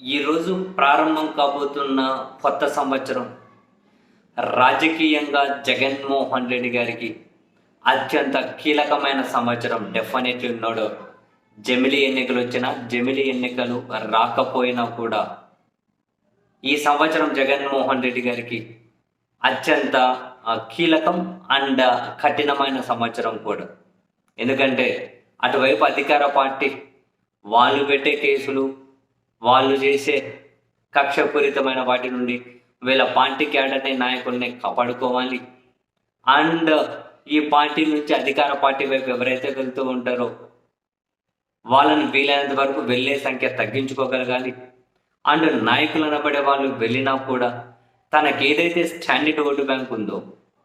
ఈరోజు ప్రారంభం కాబోతున్న కొత్త సంవత్సరం. రాజకీయంగా జగన్మోహన్ రెడ్డి గారికి అత్యంత కీలకమైన సంవత్సరం. డెఫినెట్లీ ఉన్నాడు. జమిలి ఎన్నికలు వచ్చినా జమిలి ఎన్నికలు రాకపోయినా కూడా ఈ సంవత్సరం జగన్మోహన్ రెడ్డి గారికి అత్యంత కీలకం అండ్ కఠినమైన సంవత్సరం కూడా. ఎందుకంటే అటువైపు అధికార పార్టీ వాళ్ళు పెట్టే కేసులు వాళ్ళు చేసే కక్షపూరితమైన వాటి నుండి వీళ్ళ పార్టీ క్యాడర్ని నాయకుల్ని కాపాడుకోవాలి. అండ్ ఈ పార్టీ నుంచి అధికార పార్టీ వైపు ఎవరైతే వెళ్తూ ఉంటారో వాళ్ళని వీలైనంత వరకు వెళ్ళే సంఖ్య తగ్గించుకోగలగాలి. అండ్ నాయకులు అనబడే వాళ్ళు వెళ్ళినా కూడా తనకి ఏదైతే స్టాండర్డ్ ఓటు బ్యాంక్ ఉందో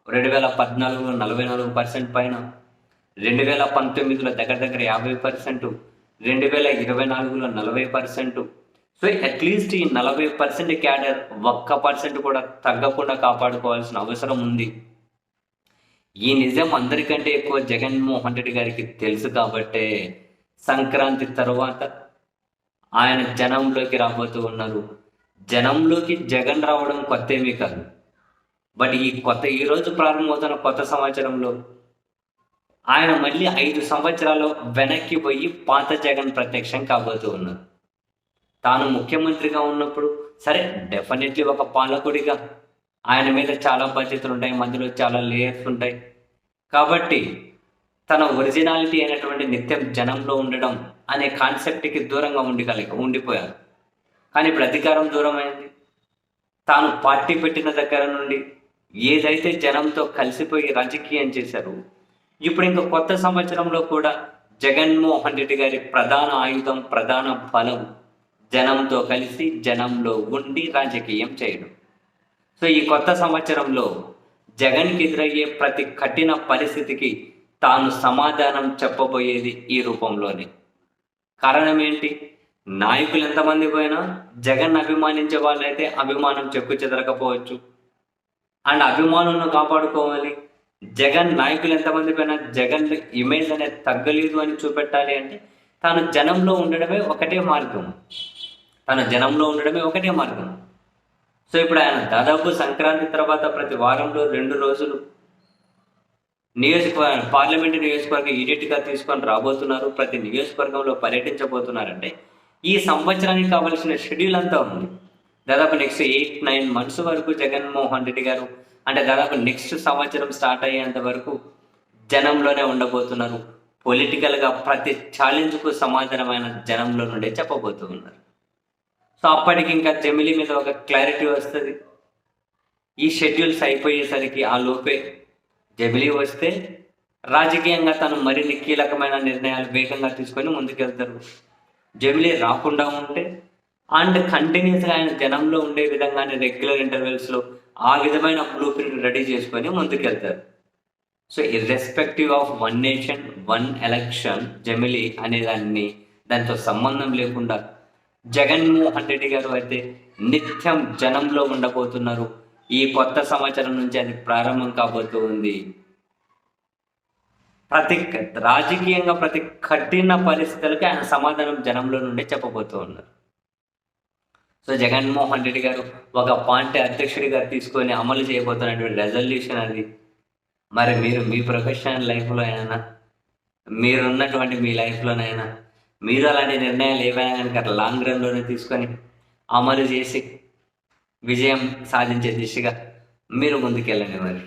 రెండు వేల పద్నాలుగులో నలభై నాలుగు పర్సెంట్ పైన రెండు వేల పంతొమ్మిదిలో దగ్గర దగ్గర యాభై పర్సెంట్ రెండు వేల ఇరవై నాలుగులో నలభై పర్సెంట్ సో అట్లీస్ట్ ఈ నలభై పర్సెంట్ క్యాడర్ ఒక్క పర్సెంట్ కూడా తగ్గకుండా కాపాడుకోవాల్సిన అవసరం ఉంది. ఈ నిజం అందరికంటే ఎక్కువ జగన్మోహన్ రెడ్డి గారికి తెలుసు కాబట్టే సంక్రాంతి తర్వాత ఆయన జనంలోకి రాబోతూ ఉన్నారు. జనంలోకి జగన్ రావడం కొత్త ఏమీ కాదు. బట్ ఈ కొత్త ఈ రోజు ప్రారంభమవుతున్న కొత్త సంవత్సరంలో ఆయన మళ్ళీ ఐదు సంవత్సరాలు వెనక్కి పోయి పాత జగన్ ప్రత్యక్షం కాబోతూ ఉన్నారు. తాను ముఖ్యమంత్రిగా ఉన్నప్పుడు సరే డెఫినెట్లీ ఒక పాలకుడిగా. ఆయన మీద చాలా బాధ్యతలు ఉంటాయి మధ్యలో చాలా లేయర్స్ ఉంటాయి. కాబట్టి తన ఒరిజినాలిటీ అయినటువంటి నిత్యం జనంలో ఉండడం అనే కాన్సెప్ట్కి దూరంగా ఉండగలిగి ఉండిపోయారు. కానీ ఇప్పుడు అధికారం దూరమైంది. తాను పార్టీ పెట్టిన దగ్గర నుండి ఏదైతే జనంతో కలిసిపోయి రాజకీయం చేశారు ఇప్పుడు ఇంకా కొత్త సంవత్సరంలో కూడా జగన్మోహన్ రెడ్డి గారి ప్రధాన ఆయుధం ప్రధాన బలం జనంతో కలిసి జనంలో ఉండి రాజకీయం చేయడం. సో ఈ కొత్త సంవత్సరంలో జగన్కి ఎదురయ్యే ప్రతి కఠిన పరిస్థితికి తాను సమాధానం చెప్పబోయేది ఈ రూపంలోనే. కారణం ఏంటి? నాయకులు ఎంతమంది పోయినా జగన్ అభిమానించే వాళ్ళైతే అభిమానం చెక్కు చెదరకపోవచ్చు. అండ్ అభిమానులను కాపాడుకోవాలి. జగన్ నాయకులు ఎంతమంది పోయినా జగన్ ఇమేజ్ అనేది తగ్గలేదు అని చూపెట్టాలి అంటే తాను జనంలో ఉండడమే ఒకటే మార్గం. తన జనంలో ఉండడమే ఒకటే మార్గం. సో ఇప్పుడు ఆయన దాదాపు సంక్రాంతి తర్వాత ప్రతి వారంలో రెండు రోజులు నియోజకవర్గ పార్లమెంటు నియోజకవర్గం యూనిట్గా తీసుకొని రాబోతున్నారు ప్రతి నియోజకవర్గంలో పర్యటించబోతున్నారంటే ఈ సంవత్సరానికి కావలసిన షెడ్యూల్ అంతా ఉంది. దాదాపు నెక్స్ట్ ఎయిట్ నైన్ మంత్స్ వరకు జగన్మోహన్ రెడ్డి గారు అంటే దాదాపు నెక్స్ట్ సంవత్సరం స్టార్ట్ అయ్యేంత వరకు జనంలోనే ఉండబోతున్నారు. పొలిటికల్గా ప్రతి ఛాలెంజ్కు సమాధానమైన జనంలో నుండే చెప్పబోతూ ఉన్నారు. సో అప్పటికి ఇంకా జమిలీ మీద ఒక క్లారిటీ వస్తుంది. ఈ షెడ్యూల్స్ అయిపోయేసరికి ఆ లోపే జమిలీ వస్తే రాజకీయంగా తను మరిన్ని కీలకమైన నిర్ణయాలు వేగంగా తీసుకొని ముందుకెళ్తారు. జమిలీ రాకుండా ఉంటే అండ్ కంటిన్యూస్గా ఆయన జనంలో ఉండే విధంగానే రెగ్యులర్ ఇంటర్వెల్స్లో ఆ విధమైన బ్లూ ప్రింట్ రెడీ చేసుకొని ముందుకెళ్తారు. So irrespective of one nation one election జమిలి అనే దాన్ని దాంతో సంబంధం లేకుండా జగన్మోహన్ రెడ్డి గారు అయితే నిత్యం జనంలో ఉండబోతున్నారు. ఈ కొత్త సంవత్సరం నుంచి అది ప్రారంభం కాబోతూ ఉంది ప్రతి రాజకీయంగా ప్రతి కఠిన పరిస్థితులకి ఆయన సమాధానం జనంలో నుండి చెప్పబోతూ ఉన్నారు సో జగన్మోహన్ రెడ్డి గారు ఒక పార్టీ అధ్యక్షుడిగా తీసుకొని అమలు చేయబోతున్నటువంటి రెజల్యూషన్ అది. మరి మీరు మీ ప్రొఫెషనల్ లైఫ్లో అయినా మీరున్నటువంటి మీ లైఫ్లోనైనా మీరు అలాంటి నిర్ణయాలు ఏవైనా కనుక లాంగ్ రన్లోనే తీసుకొని అమలు చేసి విజయం సాధించే దిశగా మీరు ముందుకెళ్ళండి మరి.